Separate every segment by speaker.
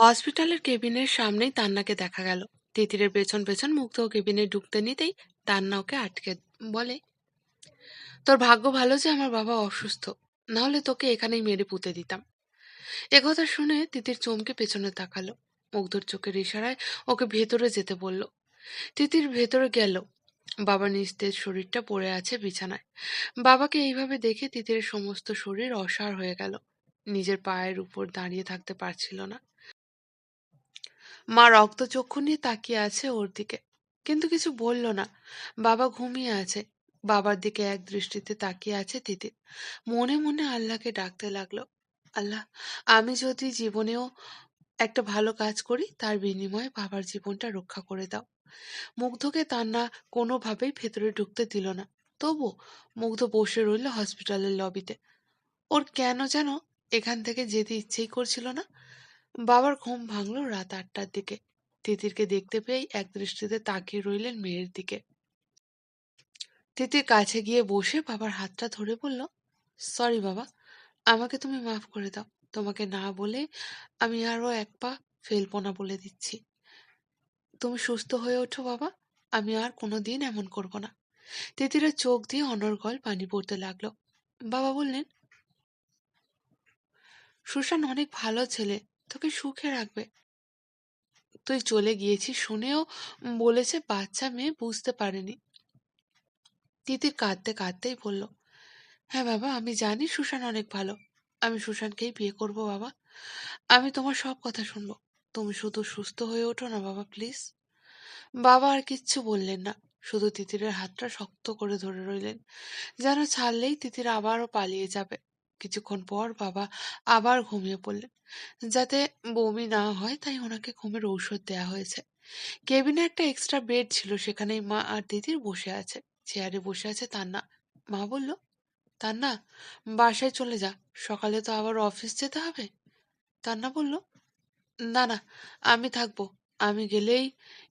Speaker 1: হসপিটালের কেবিনের সামনেই তান্নাকে দেখা গেল। তিতিরের পেছন পেছন মুগ্ধ কেবিনে ঢুকতে নিতেই তান্না ওকে আটকে বলে, তোর ভাগ্য ভালো যে আমার বাবা অসুস্থ না হলে তোকে এখানেই মেরে পুঁতে দিতাম। একথা শুনে তিতির চমকে পেছনে তাকালো। মুগ্ধর চোখের ইশারায় ওকে ভেতরে যেতে বলল। তিতির ভেতরে গেল। বাবা নিস্তেজ শরীরটা পড়ে আছে বিছানায়। বাবাকে এইভাবে দেখে তিতিরের সমস্ত শরীর অসাড় হয়ে গেল। নিজের পায়ের উপর দাঁড়িয়ে থাকতে পারছিল না। মা রক্তচক্ষু নিয়ে তাকিয়ে আছে ওর দিকে। কিন্তু কিছু বলল না। বাবা ঘুমিয়ে আছে। বাবার দিকে এক দৃষ্টিতে তাকিয়ে আছে তিতির মনে মনে আল্লাহকে ডাকতে লাগল। আল্লাহ, আমি যদি জীবনেও একটা ভালো কাজ করি, তার বিনিময়ে বাবার জীবনটা রক্ষা করে দাও। মুগ্ধকে তান্না কোনোভাবেই ভেতরে ঢুকতে দিল না। তবু মুগ্ধ বসে রইল হসপিটালের লবিতে। ওর কেন যেন এখান থেকে যেতে ইচ্ছেই করছিল না। বাবার ঘুম ভাঙল রাত আটটার দিকে। তিতিরকে দেখতে পেয়েই এক দৃষ্টিতে তাকিয়ে রইলেন মেয়ের দিকে। তিতির কাছে গিয়ে বসে বাবার হাতটা ধরে বলল, সরি বাবা, আমাকে তুমি মাফ করে দাও। তোমাকে না বলে আমি আরও এক পা ফেলব না বলে দিচ্ছি। তুমি সুস্থ হয়ে ওঠো বাবা, আমি আর কোনো দিন এমন করব না। তিতিরের চোখ দিয়ে অনর্গল পানি পড়তে লাগল। বাবা বললেন, সুশান অনেক ভালো ছেলে তোকে সুখে রাখবে। তুই চলে গিয়েছিস শুনেও বলেছে বাচ্চা মেয়ে বুঝতে পারেনি। তিতির কাঁদতে কাঁদতেই বলল হ্যাঁ বাবা, আমি জানি সুশান অনেক ভালো। আমি সুশানকেই বিয়ে করব বাবা। আমি তোমার সব কথা শুনব। তুমি শুধু সুস্থ হয়ে ওঠো না বাবা, প্লিজ। বাবা আর কিচ্ছু বললেন না। শুধু তিতিরের হাতটা শক্ত করে ধরে রইলেন। যেন ছাড়লেই তিতির আবারও পালিয়ে যাবে। কিছুক্ষণ পর বাবা আবার ঘুমিয়ে পড়লেন। যাতে বমি না হয়, তাই ওনাকে ঘুমের ঔষধ দেয়া হয়েছে। কেবিনে একটা এক্সট্রা বেড ছিল, সেখানেই মা আর দিদির বসে আছে। চেয়ারে বসে আছে তান্না। মা বলল, তান্না, বাসায় চলে যা। সকালে তো আবার অফিস যেতে হবে। তান্না বলল, না না, আমি থাকব। আমি গেলেই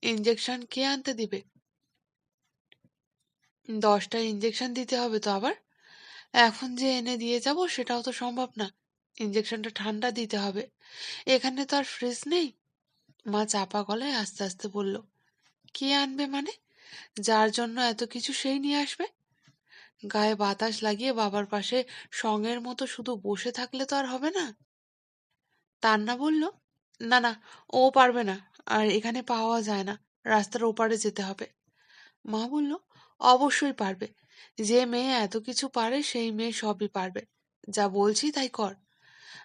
Speaker 1: ইঞ্জেকশন কে আনতে দিবে? দশটা ইঞ্জেকশন দিতে হবে তো আবার? এখন যে এনে দিয়ে যাব সেটাও তো সম্ভব না। ইঞ্জেকশনটা ঠান্ডা দিতে হবে। এখানে তো আর ফ্রিজ নেই। মা চাপা গলায় আস্তে আস্তে বলল, কে আনবে মানে? যার জন্য এত কিছু সেই নিয়ে আসবে? গায়ে বাতাস লাগিয়ে বাবার পাশে সঙ্গের মতো শুধু বসে থাকলে তো আর হবে না। তান্না বলল, না না, ও পারবে না। আর এখানে পাওয়া যায় না। রাস্তার ওপারে যেতে হবে। মা বলল, অবশ্যই পারবে। যে মেয়ে এত কিছু পারে, সেই মেয়ে সবই পারবে। যা বলছি তাই কর।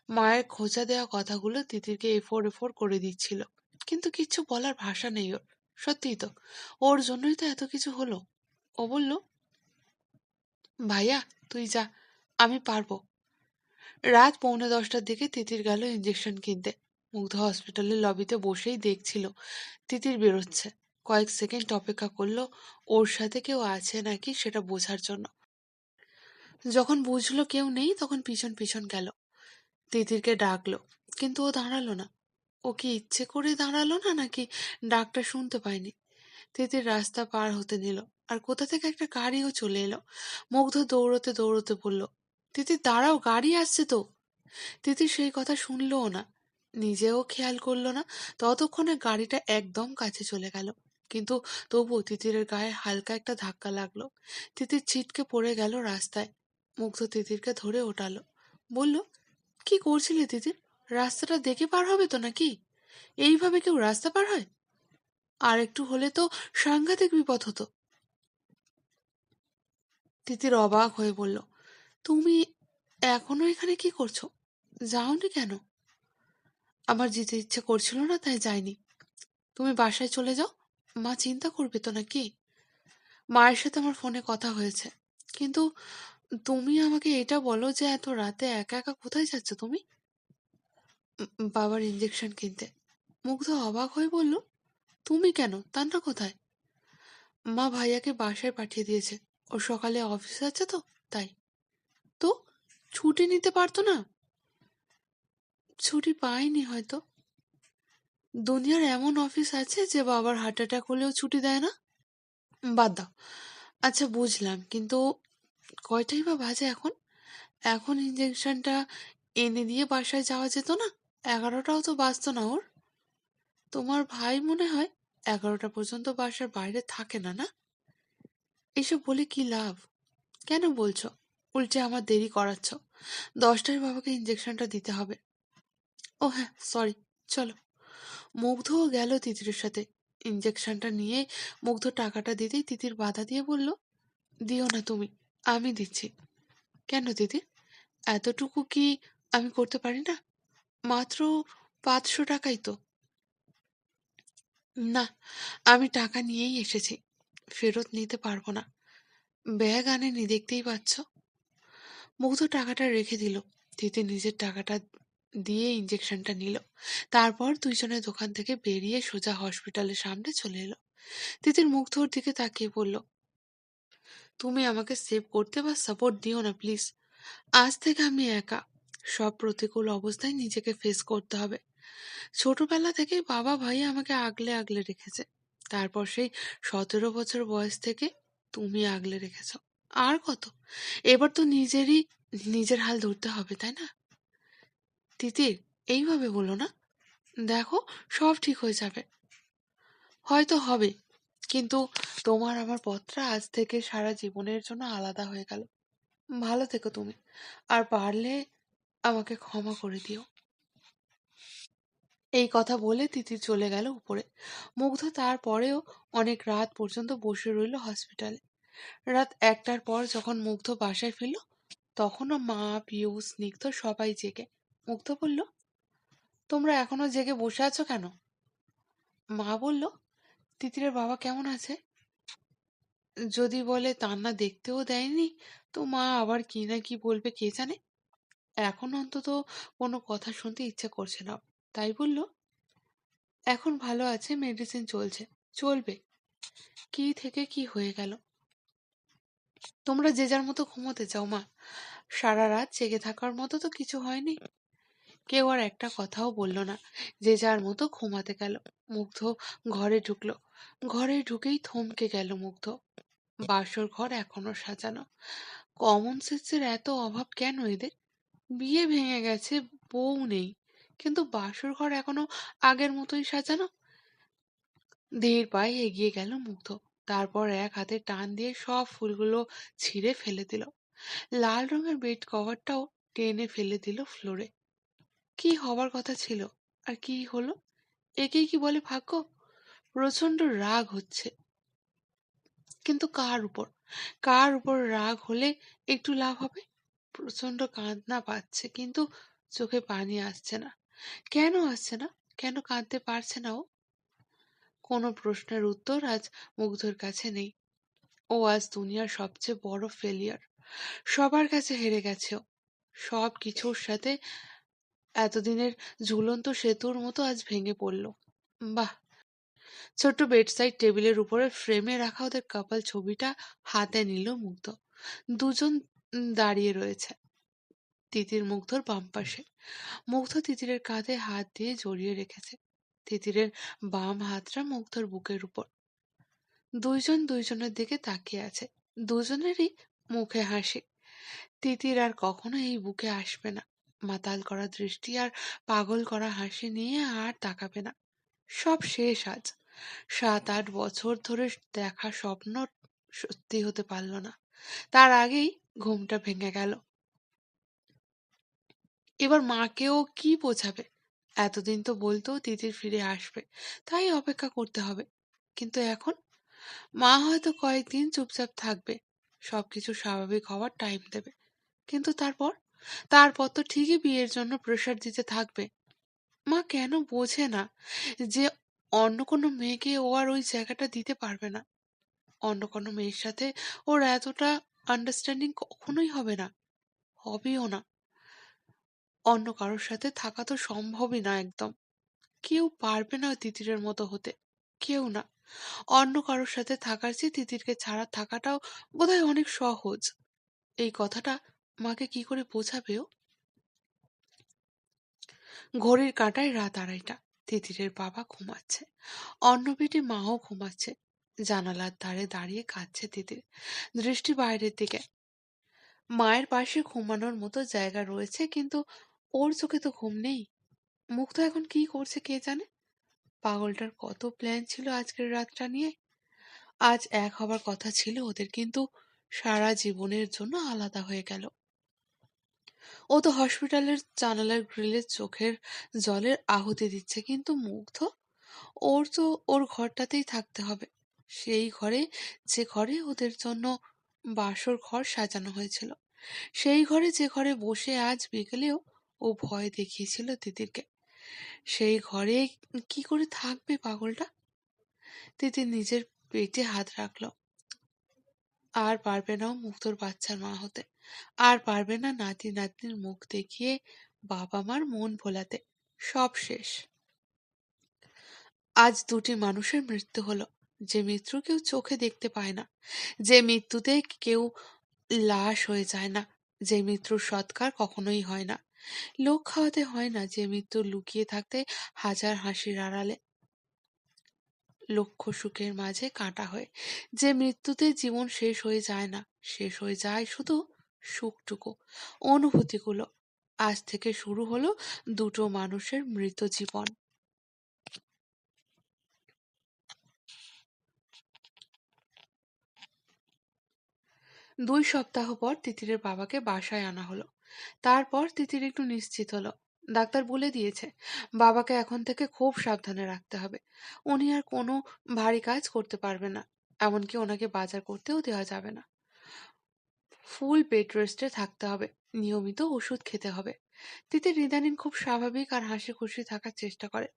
Speaker 1: মায়ের খোঁচা দেওয়া কথাগুলো তিতিরকে এফোর এফোর করে দিচ্ছিল। কিন্তু কিচ্ছু বলার ভাষা নেই ওর। সত্যিই তো, ওর জন্যই তো এত কিছু হলো। ও বলল, ভাইয়া, তুই যা, আমি পারব। রাত পৌনে দশটার দিকে তিতির গেল ইঞ্জেকশন কিনতে। মুগ্ধ হসপিটালের লবিতে বসেই দেখছিল তিতির বেরোচ্ছে। কয়েক সেকেন্ড অপেক্ষা করল ওর সাথে কেউ আছে নাকি সেটা বোঝার জন্য। যখন বুঝলো কেউ নেই তখন পিছন পিছন গেল। তিতিরকে ডাকলো, কিন্তু ও দাঁড়াল না। ও কি ইচ্ছে করে দাঁড়াল না নাকি ডাকটা শুনতে পায়নি? তিতির রাস্তা পার হতে নিল আর কোথা থেকে একটা গাড়িও চলে এলো। মুগ্ধ দৌড়তে দৌড়তে বলল, তিতির, দাঁড়াও, গাড়ি আসছে তো। তিতির সেই কথা শুনলও না। নিজেও খেয়াল করল না, ততক্ষণে গাড়িটা একদম কাছে চলে গেল। কিন্তু তবু তিতিরের গায়ে হালকা একটা ধাক্কা লাগল। তিতির ছিটকে পড়ে গেল রাস্তায়। মুগ্ধ তিতিরকে ধরে ওঠালো। বলল, কি করছিলে তিতির? রাস্তাটা দেখে পার হবে তো নাকি? এইভাবে কেউ রাস্তা পার হয়? আর একটু হলে তো সাংঘাতিক বিপদ হতো। তিতির অবাক হয়ে বলল, তুমি এখনও এখানে কি করছ? যাওনি কেন? আমার যেতে ইচ্ছে করছিল না, তাই যাইনি। তুমি বাসায় চলে যাও মা চিন্তা করবে তো নাকি? মায়ের সাথে আমার ফোনে কথা হয়েছে। কিন্তু তুমি আমাকে এটা বলো যে এত রাতে একা একা কোথায় যাচ্ছ তুমি? বাবার ইঞ্জেকশন কিনতে। মুগ্ধ অবাক হয়ে বলল, তুমি কেন? তান্না কোথায়? মা ভাইয়াকে বাসায় পাঠিয়ে দিয়েছে। ও সকালে অফিস আছে তো, তাই। তো ছুটি নিতে পারতো না? ছুটি পাইনি হয়তো। দুনিয়ার এমন অফিস আছে যে বাবার হার্ট অ্যাটাক হলেও ছুটি দেয় না? বাদ দাও। আচ্ছা বুঝলাম। কিন্তু কয়টাই বা বাজে এখন? এখন ইঞ্জেকশনটা এনে দিয়ে বাসায় যাওয়া যেত না? এগারোটাও তো বাঁচত না ওর। তোমার ভাই মনে হয় এগারোটা পর্যন্ত বাসার বাইরে থাকে না না? এসব বলে কি লাভ? কেন বলছো? উল্টে আমার দেরি করাচ্ছ। দশটায় বাবাকে ইঞ্জেকশনটা দিতে হবে। ও হ্যাঁ সরি চলো। মুগ্ধও গেল তিতিরের সাথে। ইঞ্জেকশনটা নিয়ে মুগ্ধ টাকাটা দিতেই তিতির বাধা দিয়ে বলল, দিও না তুমি, আমি দিচ্ছি। কেন দিদি এতটুকু কি আমি করতে পারি না? মাত্র পাঁচশো টাকাই তো। না, আমি টাকা নিয়েই এসেছি, ফেরত নিতে পারব না। ব্যাগ আনেনি দেখতেই পাচ্ছ? মুগ্ধ টাকাটা রেখে দিল। তিতি নিজের টাকাটা দিয়ে ইঞ্জেকশনটা নিল। তারপর দুইজনের দোকান থেকে বেরিয়ে সোজা হসপিটালের সামনে চলে এলো। তিতির মুগ্ধর দিকে তাকিয়ে বলল, তুমি আমাকে সেভ করতে বা সাপোর্ট দিও না প্লিজ আজ থেকে আমি একা। সব প্রতিকূল অবস্থায় নিজেকে ফেস করতে হবে। ছোটবেলা থেকেই বাবা ভাই আমাকে আগলে আগলে রেখেছে। তারপর সেই সতেরো বছর বয়স থেকে তুমি আগলে রেখেছ। আর কত? এবার তো নিজেরই, নিজের হাল ধরতে হবে, তাই না? তিতির এইভাবে বলো না। দেখো, সব ঠিক হয়ে যাবে। হয়তো হবে, কিন্তু তোমার আমার পথটা আজ থেকে সারা জীবনের জন্য আলাদা হয়ে গেল। ভালো থেকো তুমি, আর পারলে আমাকে ক্ষমা করে দিও। এই কথা বলে তিতির চলে গেল উপরে। মুগ্ধ তারপরেও অনেক রাত পর্যন্ত বসে রইল হসপিটালে। রাত একটার পর যখন মুগ্ধ বাসায় ফিরল, তখনও মা পিউ স্নিগ্ধ সবাই জেগে। মুগ্ধ বলল, তোমরা এখনও জেগে বসে আছো কেন? মা বলল, তিতিরের বাবা কেমন আছে? যদি বলে তান্না দেখতেও দেয়নি, তো মা আবার কি না কি বলবে কে জানে? এখন অন্তত কোনো কথা শুনতে ইচ্ছে করছে না। তাই বলল, এখন ভালো আছে মেডিসিন চলছে, চলবে। কি থেকে কি হয়ে গেল? তোমরা যে যার মতো ঘুমোতে যাও মা। সারা রাত জেগে থাকার মতো তো কিছু হয়নি। কেউ আর একটা কথাও বলল না। যে যার মতো ঘুমাতে গেল, মুগ্ধ ঘরে ঢুকলো। ঘরে ঢুকেই থমকে গেল মুগ্ধ। বাসর ঘর এখনও সাজানো। কমন সেন্সের এত অভাব কেন এদের? বিয়ে ভেঙে গেছে, বউ নেই। কিন্তু বাসর ঘর এখনও আগের মতোই সাজানো? ধীর পায়ে এগিয়ে গেল মুগ্ধ। তারপর এক হাতে টান দিয়ে সব ফুলগুলো ছিঁড়ে ফেলে দিল। লাল রঙের বেড কভারটাও টেনে ফেলে দিল ফ্লোরে। কি হবার কথা ছিল? আর কি হলো? একেই কি বলে ভাগ্য? প্রচণ্ড রাগ হচ্ছে। কিন্তু কার উপর? কার উপর রাগ হলে একটু লাভ হবে? প্রচণ্ড কাঁদনা পাচ্ছে, কিন্তু চোখে পানি আসছে না। কেন আসছে না? কেন কাঁদতে পারছে না ও? কোনো প্রশ্নের উত্তর আজ মুগ্ধর কাছে নেই। ও আজ দুনিয়ার সবচেয়ে বড় ফেলিয়ার সবার কাছে হেরে গেছে ও। সব কিছুর সাথে এতদিনের ঝুলন্ত সেতুর মতো আজ ভেঙে পড়ল। বাহ! ছোট্ট বেডসাইড টেবিলের উপরে ফ্রেমে রাখা ওদের কাপাল ছবিটা হাতে নিল মুগ্ধ। দুজন দাঁড়িয়ে রয়েছে। তিতির মুগ্ধর বাম পাশে। মুগ্ধ তিতিরের কাঁধে হাত দিয়ে জড়িয়ে রেখেছে। তিতিরের বাম হাতটা মুগ্ধর বুকের উপর। দুইজন দুইজনের দিকে তাকিয়ে আছে। দুজনেরই মুখে হাসি। তিতির আর কখনো এই বুকে আসবে না। মাতাল করা দৃষ্টি আর পাগল করা হাসি নিয়ে আর তাকাবে না। সব শেষ আজ। সাত আট বছর ধরে দেখা স্বপ্ন সত্যি হতে পারল না। তার আগেই ঘুমটা ভেঙে গেল। এবার মাকেও কি বোঝাবে? এতদিন তো বলতো তিতির ফিরে আসবে, তাই অপেক্ষা করতে হবে। কিন্তু এখন? মা হয়তো কয়েকদিন চুপচাপ থাকবে, সবকিছু স্বাভাবিক হওয়ার টাইম দেবে। কিন্তু তারপর? তারপর তো ঠিকই বিয়ের জন্য প্রেশার দিতে থাকবে। মা কেন বোঝে না যে অন্য কোনো মেয়েকে ও আর ওই জায়গাটা দিতে পারবে না। অন্য কোনো মেয়ের সাথে ওর এতটা আন্ডারস্ট্যান্ডিং কখনোই হবে না, হবেও না। অন্য কারোর সাথে থাকা তো সম্ভবই না একদম। কেউ পারবে না তিতিরের মতো হতে, কেউ না। অন্য কারোর সাথে থাকার চেয়ে তিতিরকে ছাড়া থাকাটাও বোধহয় অনেক সহজ। এই কথাটা মাকে কি করে বোঝাবে ও? ঘড়ির কাঁটায় রাত আড়াইটা। তিতিরের বাবা ঘুমাচ্ছে। অন্য মাও ঘুমাচ্ছে। জানালার ধারে দাঁড়িয়ে কাঁদছে তিতির। দৃষ্টি বাইরের দিকে। মায়ের পাশে ঘুমানোর মতো জায়গা রয়েছে, কিন্তু ওর চোখে তো ঘুম নেই। মুখ তো এখন কি করছে কে জানে? পাগলটার কত প্ল্যান ছিল আজকের রাতটা নিয়ে? আজ এক হবার কথা ছিল ওদের, কিন্তু সারা জীবনের জন্য আলাদা হয়ে গেল। ও তো হসপিটালের জানালার গ্রিলে চোখের জলের আহুতি দিচ্ছে, কিন্তু মুগ্ধ? ওর তো ওর ঘরটাতেই থাকতে হবে। সেই ঘরে, যে ঘরে ওদের জন্য বাসর ঘর সাজানো হয়েছিল, সেই ঘরে যে ঘরে বসে আজ বিকেলেও ও ভয় দেখিয়েছিল তিতিরকে সেই ঘরে কি করে থাকবে পাগলটা? তিতির নিজের পেটে হাত রাখল। আর পারবে না মুক্তোর বাচ্চার মা হতে। আর পারবে না নাতি নাতনির মুখ দেখিয়ে বাবা মার মন ভোলাতে। সব শেষ। আজ দুটি মানুষের মৃত্যু হলো, যে মৃত্যু কেউ চোখে দেখতে পায় না, যে মৃত্যুতে কেউ লাশ হয়ে যায় না, যে মৃত্যুর সৎকার কখনোই হয় না। লোক খাওয়াতে হয় না, যে মৃত্যু লুকিয়ে থাকতে হাজার হাসির আড়ালে। লক্ষ সুখের মাঝে কাটা হয়ে, যে মৃত্যুতে জীবন শেষ হয়ে যায় না, শেষ হয়ে যায় শুধু সুখটুকু অনুভূতিগুলো। আজ থেকে শুরু হলো দুটো মানুষের মৃত জীবন। দুই সপ্তাহ পর তিতিরের বাবাকে বাসায় আনা হলো। তারপর তিতির একটু নিশ্চিত হলো। ডাক্তার বলে দিয়েছে, বাবাকে এখন থেকে খুব সাবধানে রাখতে হবে। উনি আর কোনো ভারী কাজ করতে পারবে না, এমনকি ওনাকে বাজার করতেও দেওয়া যাবে না। ফুল বেড রেস্টে থাকতে হবে। নিয়মিত ওষুধ খেতে হবে। তিতির ইদানিং খুব স্বাভাবিক আর হাসি খুশি থাকার চেষ্টা করে।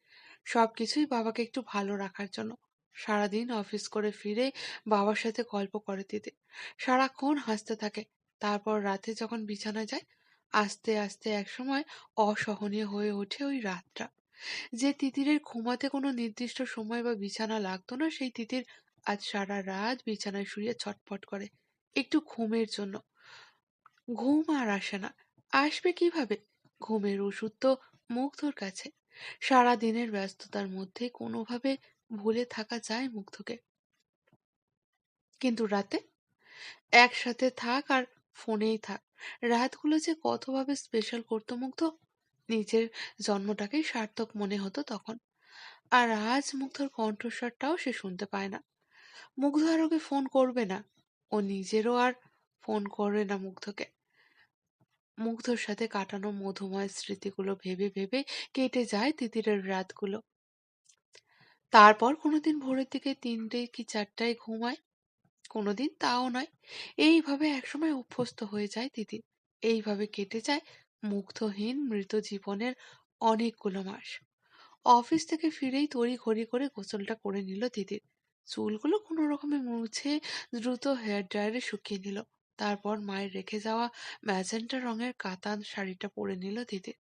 Speaker 1: সবকিছুই বাবাকে একটু ভালো রাখার জন্য। সারাদিন অফিস করে ফিরে বাবার সাথে গল্প করে দিতে সারাক্ষণ হাসতে থাকে। তারপর রাতে যখন বিছানায় যায়, আস্তে আস্তে একসময় অসহনীয় হয়ে ওঠে ওই রাতটা। যে তিতিরের ঘুমাতে কোনো নির্দিষ্ট সময় বা বিছানা লাগতো না, সেই তিতির আজ সারা রাত বিছানায় শুয়ে ছটফট করে। একটু ঘুমের জন্য। ঘুম আর আসে না। আসবে কীভাবে? ঘুমের ওষুধ তো মুগ্ধর কাছে। সারা দিনের ব্যস্ততার মধ্যে কোনোভাবে ভুলে থাকা যায় মুগ্ধকে। কিন্তু রাতে? একসাথে থাক আর ফোনেই থাক। রাতগুলো যে কতভাবে স্পেশাল করতো মুগ্ধ? নিজের জন্মটাকেই সার্থক মনে হতো তখন। আর আজ মুগ্ধর কণ্ঠস্বরটাও সে শুনতে পায় না। মুগ্ধ আর ওকে ফোন করবে না। ও নিজেরও আর ফোন করে না মুগ্ধকে। মুগ্ধর সাথে কাটানো মধুময় স্মৃতিগুলো ভেবে ভেবে কেটে যায় তিতিরের রাতগুলো। তারপর কোনোদিন ভোরের দিকে তিনটে কি চারটায় ঘুমায়? কোনোদিন তাও নয়। এইভাবে একসময় অভ্যস্ত হয়ে যায় তিতির। এইভাবে কেটে যায় মুগ্ধহীন মৃত জীবনের অনেকগুলো মাস। অফিস থেকে ফিরেই তড়ি ঘড়ি করে গোসলটা করে নিল তিতির। চুলগুলো কোনো রকমে মুছে দ্রুত হেয়ার ড্রায়ারে শুকিয়ে নিল। তারপর মায়ের রেখে যাওয়া ম্যাজেন্টা রঙের কাতান শাড়িটা পরে নিল তিতির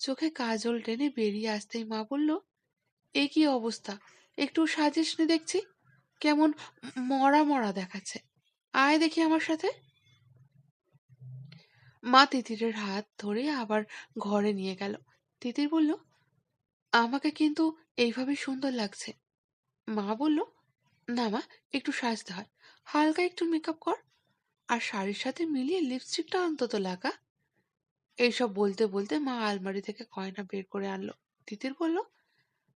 Speaker 1: চোখে কাজল টেনে বেরিয়ে আসতেই মা বলল, এ কি অবস্থা? একটু সাজিস নি দেখছি। কেমন মরা মরা দেখাচ্ছে। আয় দেখি আমার সাথে। মা তিতিরের হাত ধরে আবার ঘরে নিয়ে গেল। তিতির বলল, আমাকে কিন্তু এইভাবে সুন্দর লাগছে। মা বলল না মা, একটু সাজতে হয় হালকা একটু মেকআপ কর। আর শাড়ির সাথে মিলিয়ে লিপস্টিকটা অন্তত লাগা। এইসব বলতে বলতে মা আলমারি থেকে গয়না বের করে আনলো। তিতির বলল,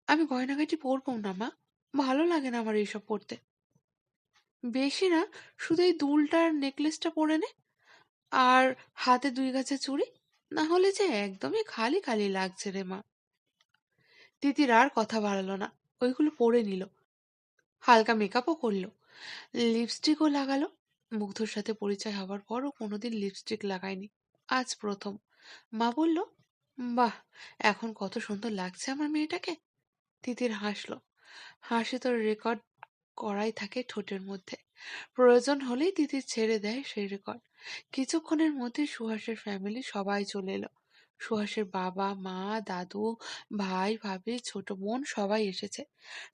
Speaker 1: আমি গয়নাগাটি পরবো না মা, ভালো লাগে না আমার এইসব পরতে। বেশি না, শুধু এই দুলটার নেকলেসটা পরে নে। আর হাতে দুই গাছে চুড়ি, না হলে যে একদমই খালি খালি লাগছে রে মা। তিতির আর কথা বাড়ালো না, ওইগুলো পরে নিল। হালকা মেকআপও করল। লিপস্টিকও লাগালো। মুগ্ধর সাথে পরিচয় হওয়ার পরও কোনোদিন লিপস্টিক লাগায়নি। আজ প্রথম। মা বলল, বাহ, এখন কত সুন্দর লাগছে আমার মেয়েটাকে। তিতির হাসলো। হাসি তোর রেকর্ড করাই থাকে ঠোঁটের মধ্যে। প্রয়োজন হলেই তিতির ছেড়ে দেয় সেই রেকর্ড কিছুক্ষণের মধ্যে সুহাসের ফ্যামিলি সবাই চলে এলো। সুহাসের বাবা, মা, দাদু, ভাই, ভাবি, ছোট বোন সবাই এসেছে।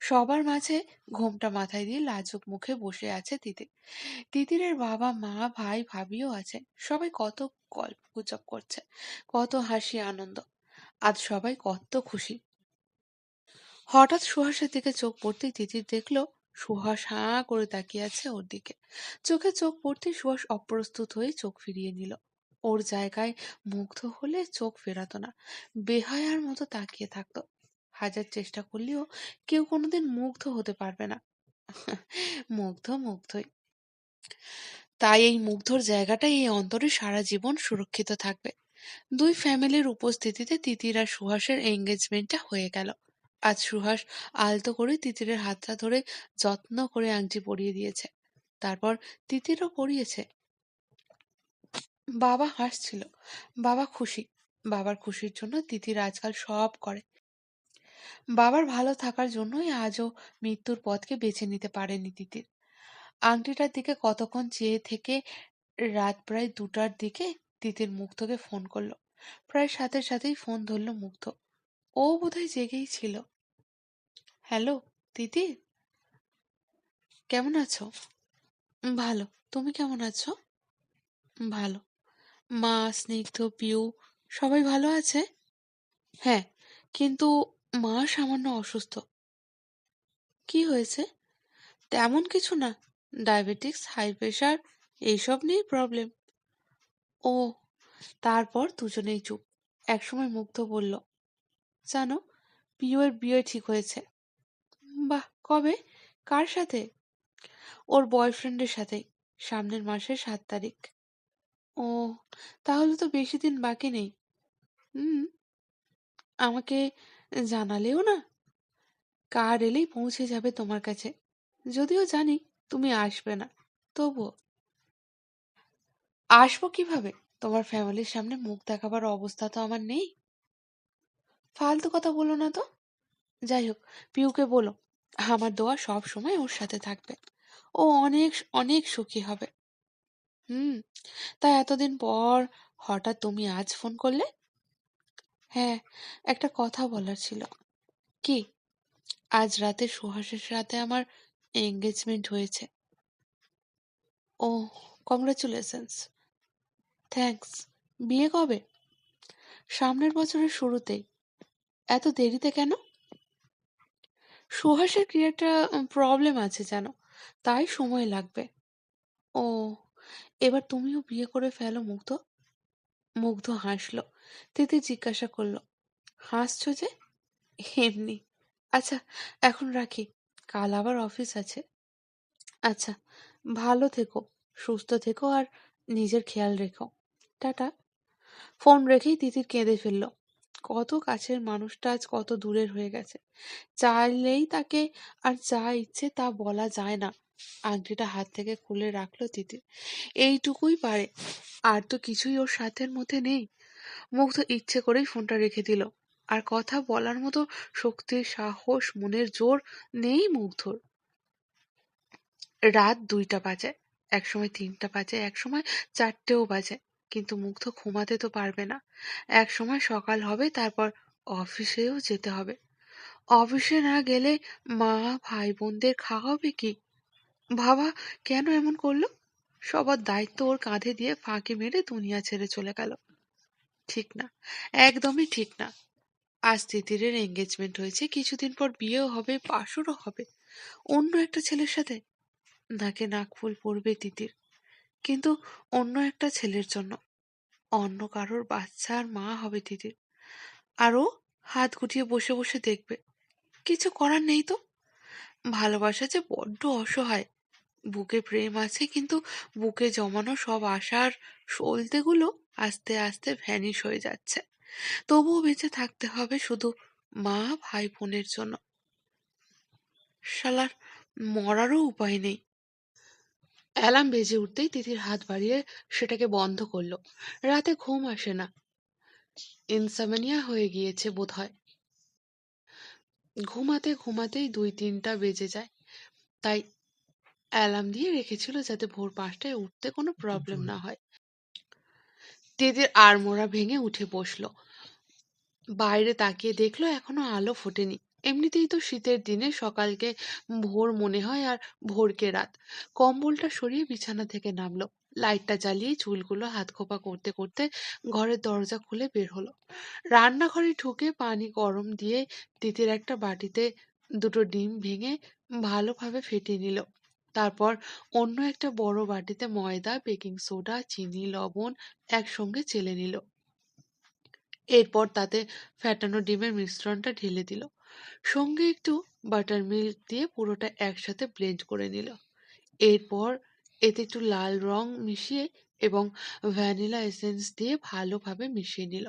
Speaker 1: সবার মাঝে ঘোমটা মাথায় দিয়ে লাজুক মুখে বসে আছে তিতির তিতিরের বাবা, মা, ভাই, ভাবিও আছে সবাই কত গল্প গুজব করছে, কত হাসি, আনন্দ। আজ সবাই কত খুশি। হঠাৎ সুহাসের দিকে চোখ পড়তেই তিতির দেখল, সুহাস হাঁ করে তাকিয়ে আছে ওর দিকে। চোখে চোখ পড়তেই সুহাস অপ্রস্তুত হয়ে চোখ ফিরিয়ে নিল। ওর জায়গায় মুগ্ধ হলে চোখ ফেরাতো না, বেহায়ার মতো তাকিয়ে থাকতো। হাজার চেষ্টা করলেও কেউ কোনোদিন মুগ্ধ হতে পারবে না। মুগ্ধ মুগ্ধই। তাই এই মুগ্ধর জায়গাটাই এই অন্তরে সারা জীবন সুরক্ষিত থাকবে। দুই ফ্যামিলির উপস্থিতিতে তিতির সুহাসের এঙ্গেজমেন্টটা হয়ে গেল। আজ সুহাস আলতো করে তিতিরের হাতটা ধরে যত্ন করে আংটি পরিয়ে দিয়েছে। তারপর তিতিরও পরিয়েছে। বাবা হাসছিল। বাবা খুশি। বাবার খুশির জন্য তিতির আজকাল সব করে। বাবার ভালো থাকার জন্যই আজও মৃত্যুর পথকে বেছে নিতে পারেনি তিতির। আংটিটার দিকে কতক্ষণ চেয়ে থেকে রাত প্রায় দুটার দিকে তিতির মুগ্ধকে ফোন করল। প্রায় সাথে সাথেই ফোন ধরল মুগ্ধ। ও বোধহয় জেগেই ছিল। হ্যালো, তিতির? কেমন আছো? ভালো। তুমি কেমন আছো? ভালো। মা স্নিগ্ধ, পিউ, সবাই ভালো আছে? হ্যাঁ কিন্তু মা সামান্য অসুস্থ। কি হয়েছে? তেমন কিছু না। ডায়াবেটিক্স, হাই প্রেশার, এইসব নিয়েই প্রবলেম। ও, তারপর দুজনেই চুপ। একসময় মুগ্ধ বলল, জানো, পিউয়ের বিয়ে ঠিক হয়েছে। বাহ, কবে? কার সাথে? ওর বয়ফ্রেন্ডের সাথেই, সামনের মাসের সাত তারিখ। ও, তাহলে তো বেশি দিন বাকি নেই। হুম, আমাকে জানালেও না? কার এলেই পৌঁছে যাবে তোমার কাছে? যদিও জানি তুমি আসবে না, তবুও। আসব কীভাবে? তোমার ফ্যামিলির সামনে মুখ দেখাবার অবস্থা তো আমার নেই। ফালতু কথা বলো না তো। যাই হোক, পিউকে বলো, আমার দোয়া সব সময় ওর সাথে থাকবে। ও অনেক অনেক সুখী হবে। হুম তা এতদিন পর হঠাৎ তুমি আজ ফোন করলে? হ্যাঁ একটা কথা বলার ছিল। কি? আজ রাতে সুহাসের সাথে আমার এঙ্গেজমেন্ট হয়েছে। ও কংগ্রাচুলেশনস থ্যাঙ্কস বিয়ে কবে? সামনের বছরের শুরুতেই। এত দেরিতে কেন? সুহাসের কি একটা প্রবলেম আছে জানো তাই সময় লাগবে। ও এবার তুমিও বিয়ে করে ফেলো, মুগ্ধ। মুগ্ধ হাসলো। তিতি জিজ্ঞাসা করল, হাসছো যে? এমনি। আচ্ছা এখন রাখি। কাল আবার অফিস আছে। আচ্ছা ভালো থেকো, সুস্থ থেকো আর নিজের খেয়াল রেখো। টাটা। ফোন রেখেই তিতির কেঁদে ফেলল। কত কাছের মানুষটা আজ কত দূরের হয়ে গেছে। চাইলেই তাকে আর যা ইচ্ছে তা বলা যায় না। আংটিটা হাত থেকে খুলে রাখল তিতির এইটুকুই পারে। আর তো কিছুই ওর সাথের মধ্যে নেই। মুগ্ধ ইচ্ছে করেই ফোনটা রেখে দিল। আর কথা বলার মতো শক্তি, সাহস, মনের জোর নেই মুগ্ধর। রাত দুইটা বাজে। একসময় তিনটা বাজে, একসময় চারটেও বাজে। কিন্তু মুগ্ধ ঘুমাতে তো পারবে না। এক সময় সকাল হবে, তারপর অফিসেও যেতে হবে। অফিসে না গেলে মা ভাই বোনদের খাওয়াবে কি? ভাবা কেন এমন করল? সবার দায়িত্ব ওর কাঁধে দিয়ে ফাঁকি মেরে দুনিয়া ছেড়ে চলে গেল। ঠিক না, একদমই ঠিক না। আজ তিতিরের এঙ্গেজমেন্ট হয়েছে, কিছুদিন পর বিয়েও হবে বাসরও হবে। অন্য একটা ছেলের সাথে? নাকে নাক ফুল পড়বে তিতির। কিন্তু অন্য একটা ছেলের জন্য। অন্য কারোর বাচ্চার মা হবে তিতির। আরও হাত গুটিয়ে বসে বসে দেখবে। কিছু করার নেই তো? ভালোবাসা যে বড্ড অসহায়। বুকে প্রেম আছে, কিন্তু বুকে জমানো সব আশার সলতেগুলো আস্তে আস্তে ভ্যানিশ হয়ে যাচ্ছে। তবুও বেঁচে থাকতে হবে শুধু মা ভাই বোনের জন্য। শালার মরারও উপায় নেই। অ্যালার্ম বেজে উঠতেই তিথির হাত বাড়িয়ে সেটাকে বন্ধ করল। রাতে ঘুম আসে না। ইনসামেনিয়া হয়ে গিয়েছে বোধ হয় ঘুমাতে ঘুমাতেই দুই তিনটা বেজে যায়। তাই অ্যালার্ম দিয়ে রেখেছিল যাতে ভোর পাঁচটায় উঠতে কোনো প্রবলেম না হয়। তিতির আড়মোড়া ভেঙে উঠে বসল। বাইরে তাকিয়ে দেখল এখনও আলো ফোটেনি। এমনিতেই তো শীতের দিনে সকালকে ভোর মনে হয় আর ভোরকে রাত। কম্বলটা সরিয়ে বিছানা থেকে নামলো। লাইটটা জ্বালিয়ে চুলগুলো হাত খোপা করতে করতে ঘরের দরজা খুলে বের হলো। রান্নাঘরে ঢুকে পানি গরম দিয়ে তিতির একটা বাটিতে দুটো ডিম ভেঙে ভালোভাবে ফেটিয়ে নিল। তারপর অন্য একটা বড় বাটিতে ময়দা, বেকিং সোডা, চিনি, লবণ একসঙ্গে চেলে নিল। এরপর তাতে ফ্যাটানো ডিমের মিশ্রণটা ঢেলে দিল। সঙ্গে একটু বাটার মিল্ক দিয়ে পুরোটা একসাথে ব্লেন্ড করে নিল। এরপর এতে একটু লাল রং মিশিয়ে এবং ভ্যানিলা এসেন্স দিয়ে ভালোভাবে মিশিয়ে নিল।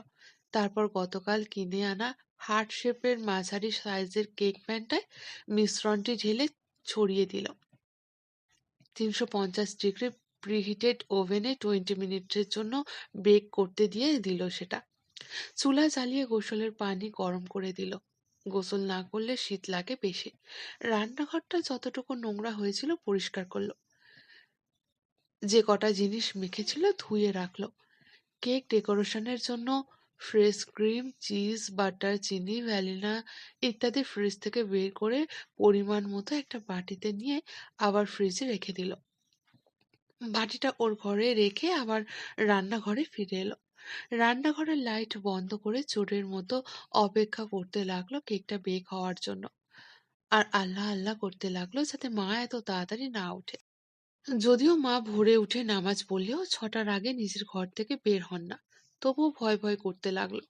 Speaker 1: তারপর গতকাল কিনে আনা হার্ট শেপের মাঝারি সাইজের কেক প্যানটায় মিশ্রণটি ঢেলে ছড়িয়ে দিল। তিনশো পঞ্চাশ ডিগ্রি প্রিহিটেড ওভেনে টোয়েন্টি মিনিটের জন্য বেক করতে দিয়ে দিল সেটা। চুলা জ্বালিয়ে গোসলের পানি গরম করে দিল। গোসল না করলে শীত লাগে বেশি। রান্নাঘরটা যতটুকু নোংরা হয়েছিল পরিষ্কার করল। যে কটা জিনিস মেখেছিল ধুয়ে রাখল। কেক ডেকোরেশনের জন্য ফ্রেশ ক্রিম, চিজ, বাটার, চিনি, ভ্যানিলা ইত্যাদি ফ্রিজ থেকে বের করে পরিমাণ মতো একটা বাটিতে নিয়ে আবার ফ্রিজে রেখে দিল। বাটিটা ওর ঘরে রেখে আবার রান্নাঘরে ফিরে এলো। রান্নাঘরের লাইট বন্ধ করে চোরের মতো অপেক্ষা করতে লাগল কেকটা বেক হওয়ার জন্য। আর আল্লাহ আল্লাহ করতে লাগল যাতে মা এত তাড়াতাড়ি না ওঠে। যদিও মা ভোরে উঠে নামাজ পড়লেও ছটার আগে নিজের ঘর থেকে বের হন না। তবুও ভয় ভয় করতে লাগল।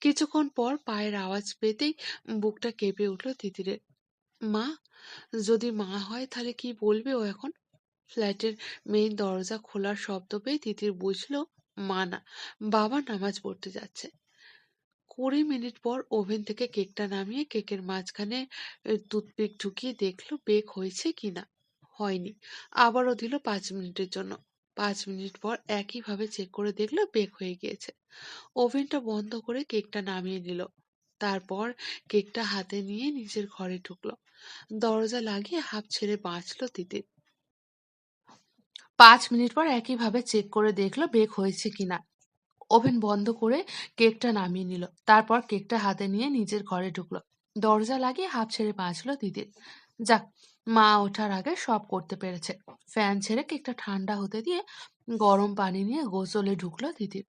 Speaker 1: কিছুক্ষণ পর পায়ের আওয়াজ পেতেই বুকটা কেঁপে উঠল তিতিরের। মা, যদি মা হয় তাহলে কি বলবে ও এখন? ফ্ল্যাটের মেইন দরজা খোলার শব্দ পেয়ে তিতির বুঝল, মা না, বাবা নামাজ পড়তে যাচ্ছে। কুড়ি মিনিট পর ওভেন থেকে কেকটা নামিয়ে কেকের মাঝখানে টুথপিক ঢুকিয়ে দেখল, বেক হয়েছে কিনা হয়নি। আবারও দিল পাঁচ মিনিটের জন্য। পাঁচ মিনিট পর একইভাবে চেক করে দেখল বেক হয়ে গিয়েছে। ওভেনটা বন্ধ করে কেকটা নামিয়ে নিল। তারপর কেকটা হাতে নিয়ে নিজের ঘরে ঢুকলো। দরজা লাগিয়ে হাফ ছেড়ে বাঁচলো তিতির। পাঁচ মিনিট পর একইভাবে চেক করে দেখল বেক হয়েছে কিনা। ওভেন বন্ধ করে কেকটা নামিয়ে নিল। তারপর কেকটা হাতে নিয়ে নিজের ঘরে ঢুকলো। দরজা লাগিয়ে হাফ ছেড়ে বাঁচলো দিদির যাক মা ওঠার আগে সব করতে পেরেছে। ফ্যান ছেড়ে কেকটা ঠান্ডা হতে দিয়ে গরম পানি নিয়ে গোসলে ঢুকলো তিতির।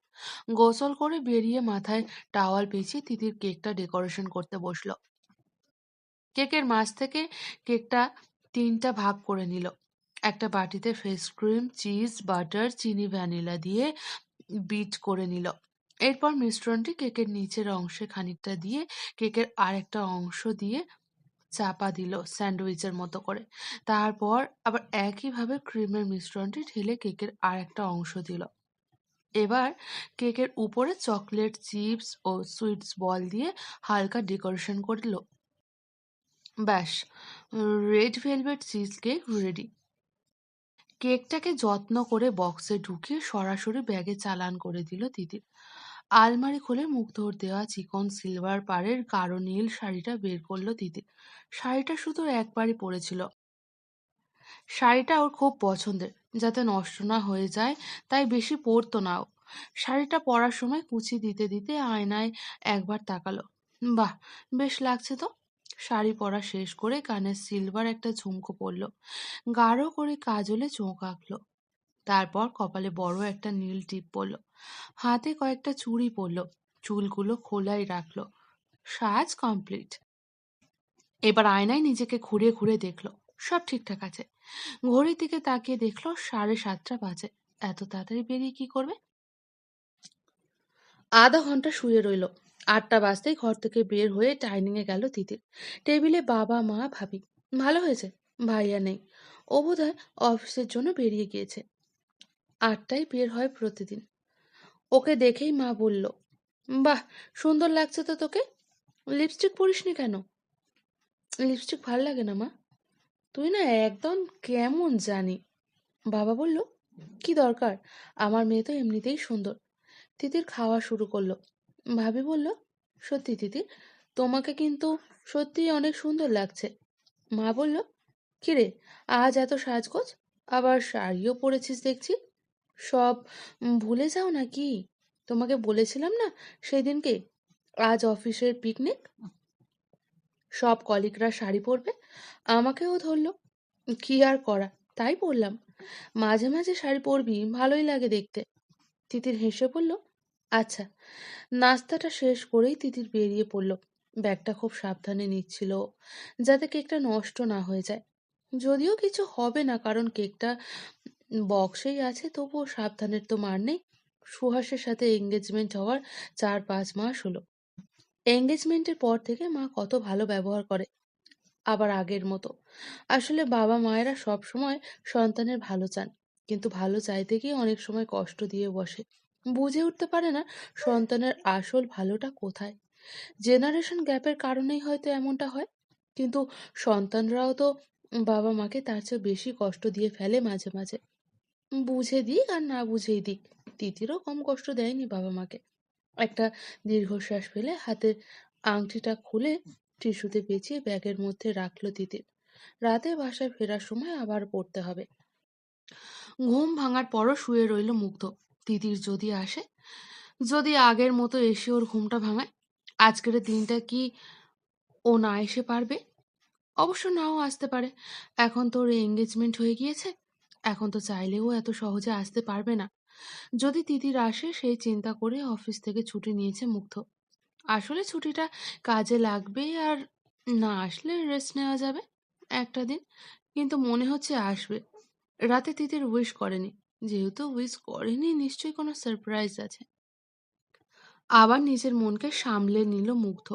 Speaker 1: গোসল করে বেরিয়ে মাথায় টাওয়াল পেঁচিয়ে তিতির কেকটা ডেকোরেশন করতে বসল। কেকের মাঝ থেকে কেকটা তিনটা ভাগ করে নিল। একটা বাটিতে ফেস ক্রিম চিজ বাটার চিনি ভ্যানিলা দিয়ে বিট করে নিল। এরপর মিশ্রণটি কেকের নিচের অংশে খানিকটা দিয়ে কেকের আরেকটা অংশ দিয়ে চাপা দিল স্যান্ডউইচের মতো করে। তারপর আবার একইভাবে ক্রিমের মিশ্রণটি ঢেলে কেকের আরেকটা অংশ দিল। এবার কেকের উপরে চকলেট, চিপস ও সুইটস বল দিয়ে হালকা ডেকোরেশন করল ব্যাস, red velvet cheese cake ready. কেকটাকে যত্ন করে বক্সে ঢুকিয়ে সরাসরি ব্যাগে চালান করে দিল তিতির আলমারি খুলে মুগ্ধর দেওয়া চিকন সিলভার পাড়ের গাঢ় নীল শাড়িটা বের করল তিতির শাড়িটা শুধু একবারই পরেছিল। শাড়িটা ওর খুব পছন্দের, যাতে নষ্ট না হয়ে যায়, তাই বেশি পরতো না ও। শাড়িটা পরার সময় কুচি দিতে দিতে আয়নায় একবার তাকালো। বাহ, বেশ লাগছে তো। শাড়ি পরা শেষ করে কানে সিলভার একটা ঝুমকো পরল গাঢ় করে কাজলে চোখ আঁকলো। তারপর কপালে বড় একটা নীল টিপ পরল হাতে কয়েকটা চুড়ি পরল, চুলগুলো খোলাই রাখল। সাজ কমপ্লিট। এবার আয়নায় নিজেকে ঘুরে ঘুরে দেখল, সব ঠিকঠাক আছে। ঘড়ির দিকে তাকিয়ে দেখল, সাড়ে সাতটা বাজে। এত তাড়াতাড়ি বেরিয়ে কি করবে? আধা ঘণ্টা শুয়ে রইল। আটটা বাজতেই ঘর থেকে বের হয়ে ডাইনিংয়ে গেল তিতির। টেবিলে বাবা, মা, ভাবি। ভালো হয়েছে? ভাইয়া নেই। ও বোধহয় অফিসের জন্য বেরিয়ে গিয়েছে। আটটায় বের হয় প্রতিদিন। ওকে দেখেই মা বলল, বাহ, সুন্দর লাগছে তো তোকে? লিপস্টিক পরিসনি কেন? লিপস্টিক ভালো লাগে না মা। তুই না একদম কেমন জানি। বাবা বলল, কি দরকার? আমার মেয়ে তো এমনিতেই সুন্দর। তিতির খাওয়া শুরু করল। ভাবি বলল, সত্যি তিতির তোমাকে কিন্তু সত্যিই অনেক সুন্দর লাগছে। মা বলল কিরে আজ এত সাজগোজ? আবার শাড়িও পরেছিস দেখছি। সব ভুলে যাও নাকি? তোমাকে বলেছিলাম না সেদিনকে? আজ অফিসের পিকনিক সব কলিগরা শাড়ি পরবে? আমাকেও ধরলো। কি আর করা? তাই পরলাম মাঝে মাঝে শাড়ি পরবি, ভালোই লাগে দেখতে। তিতির হেসে বলল আচ্ছা। নাস্তাটা শেষ করেই তিতির বেরিয়ে পড়ল। ব্যাগটা খুব সাবধানে নিচ্ছিল, যাতে কেকটা নষ্ট না হয়ে যায়। যদিও কিছু হবে না, কারণ কেকটা বক্সেই আছে, তবুও সাবধানের তো মার নেই। সুহাসের সাথে এঙ্গেজমেন্ট হওয়ার চার পাঁচ মাস হলো।
Speaker 2: এঙ্গেজমেন্টের পর থেকে মা কত ভালো ব্যবহার করে, আবার আগের মতো। আসলে বাবা মায়েরা সব সময় সন্তানের ভালো চান, কিন্তু ভালো চাইতে গিয়ে অনেক সময় কষ্ট দিয়ে বসে। বুঝে উঠতে পারে না সন্তানের আসল ভালোটা কোথায়। জেনারেশন গ্যাপের কারণেই হয়তো এমনটা হয়, কিন্তু সন্তানরাও তো বাবা মাকে তার চেয়ে বেশি কষ্ট দিয়ে ফেলে মাঝে মাঝে। বুঝে দিক আর না বুঝেই দিক। তিতিরও কম কষ্ট দেয়নি বাবা মাকে। একটা দীর্ঘশ্বাস ফেলে হাতের আংটিটা খুলে টিস্যুতে পেঁচিয়ে ব্যাগের মধ্যে রাখল তিতির। রাতে বাসায় ফেরার সময় আবার পড়তে হবে। ঘুম ভাঙার পরও শুয়ে রইল মুগ্ধ। তিতির যদি আসে, যদি আগের মতো এসে ওর ঘুমটা ভাঙায়, আজকের দিনটা কি ও না এসে পারবে? অবশ্য নাও আসতে পারে। এখন তো ওর এঙ্গেজমেন্ট হয়ে গিয়েছে। এখন তো চাইলেও এত সহজে আসতে পারবে না। যদি তিতির আসে সেই চিন্তা করে অফিস থেকে ছুটি নিয়েছে মুগ্ধ। আসলে ছুটিটা কাজে লাগবে আর না আসলে রেস্ট নেওয়া যাবে একটা দিন, কিন্তু মনে হচ্ছে আসবে। রাতে তিতির উইশ করেনি। যেহেতু উইশ করেনি, নিশ্চয়ই কোনো সারপ্রাইজ আছে। আবার নিজের মনকে সামলে নিল মুগ্ধ।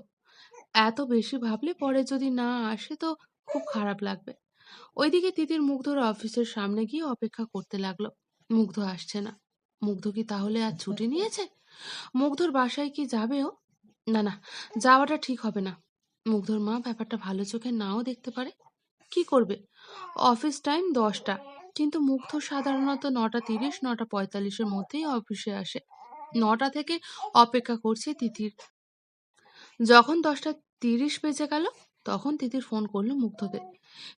Speaker 2: এত বেশি ভাবলে পরে যদি না আসে, তো খুব খারাপ লাগবে। ওইদিকে তিতির মুগ্ধর অফিসের সামনে গিয়ে অপেক্ষা করতে লাগল। মুগ্ধ আসছে না। মুগ্ধ কি তাহলে আজ ছুটি নিয়েছে? মুগ্ধর বাসায় কি যাবে ও না না, যাওয়াটা ঠিক হবে না। মুগ্ধর মা ব্যাপারটা ভালো চোখে নাও দেখতে পারে। কি করবে? অফিস টাইম দশটা, কিন্তু মুগ্ধ সাধারণত নটা তিরিশ, নটা পঁয়তাল্লিশের মধ্যেই অফিসে আসে। নটা থেকে অপেক্ষা করছে তিতির। যখন দশটা তিরিশ বেজে গেল তখন তিতির ফোন করল মুগ্ধকে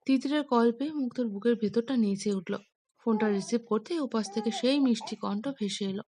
Speaker 2: তিতিরের কল পেয়ে মুগ্ধর বুকের ভেতরটা নেচে উঠল। ফোনটা রিসিভ করতে উপাস থেকে সেই মিষ্টি কণ্ঠ ভেসে এলো।